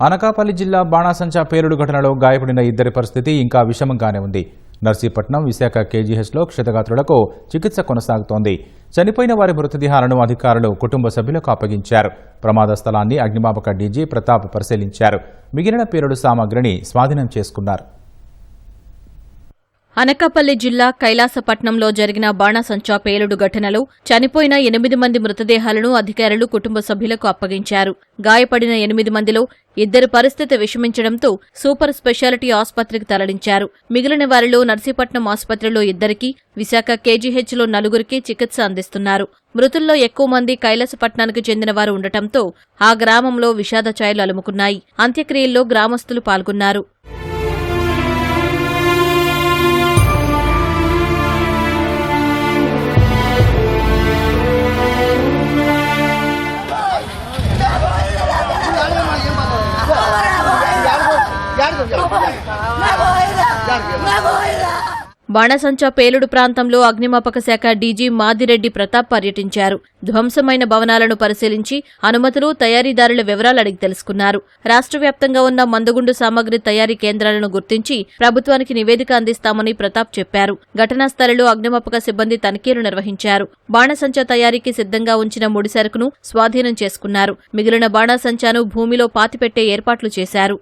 అనకాపల్లి జిల్లా బాణాసంచా పేలుడు ఘటనలో గాయపడిన ఇద్దరి పరిస్థితి ఇంకా విషమంగానే ఉంది. నర్సీపట్నం విశాఖ కేజీహెచ్లో క్షతగాత్రులకు చికిత్స కొనసాగుతోంది. చనిపోయిన వారి మృతదేహాలను అధికారులు కుటుంబ సభ్యులకు అప్పగించారు. ప్రమాద స్థలాన్ని అగ్నిమాపక డీజీ ప్రతాప్ పరిశీలించారు. మిగిలిన పేలుడు సామాగ్రిని స్వాధీనం చేసుకున్నారు. అనకాపల్లి జిల్లా కైలాసపట్నంలో జరిగిన బాణాసంచా పేలుడు ఘటనలో చనిపోయిన ఎనిమిది మంది మృతదేహాలను అధికారులు కుటుంబ సభ్యులకు అప్పగించారు. గాయపడిన ఎనిమిది మందిలో ఇద్దరి పరిస్థితి విషమించడంతో సూపర్ స్పెషాలిటీ ఆసుపత్రికి తరలించారు. మిగిలిన వారిలో నర్సీపట్నం ఆసుపత్రిలో ఇద్దరికి విశాఖ కేజీహెచ్లో నలుగురికి చికిత్స అందిస్తున్నారు. మృతుల్లో ఎక్కువ మంది కైలాసపట్నానికి చెందిన వారు ఉండటంతో ఆ గ్రామంలో విషాద ఛాయలు అలుముకున్నాయి. అంత్యక్రియల్లో గ్రామస్తులు పాల్గొన్నారు. బాణసంచా పేలుడు ప్రాంతంలో అగ్నిమాపక శాఖ డీజీ మాదిరెడ్డి ప్రతాప్ పర్యటించారు. ధ్వంసమైన భవనాలను పరిశీలించి అనుమతులు తయారీదారుల వివరాలు అడిగి తెలుసుకున్నారు. రాష్ట్ర వ్యాప్తంగా ఉన్న మందుగుండు సామగ్రి తయారీ కేంద్రాలను గుర్తించి ప్రభుత్వానికి నివేదిక అందిస్తామని ప్రతాప్ చెప్పారు. ఘటనా స్థలిలో అగ్నిమాపక సిబ్బంది తనిఖీలు నిర్వహించారు. బాణసంచా తయారీకి సిద్ధంగా ఉంచిన ముడి సరుకును స్వాధీనం చేసుకున్నారు. మిగిలిన బాణసంచాను భూమిలో పాతిపెట్టే ఏర్పాట్లు చేశారు.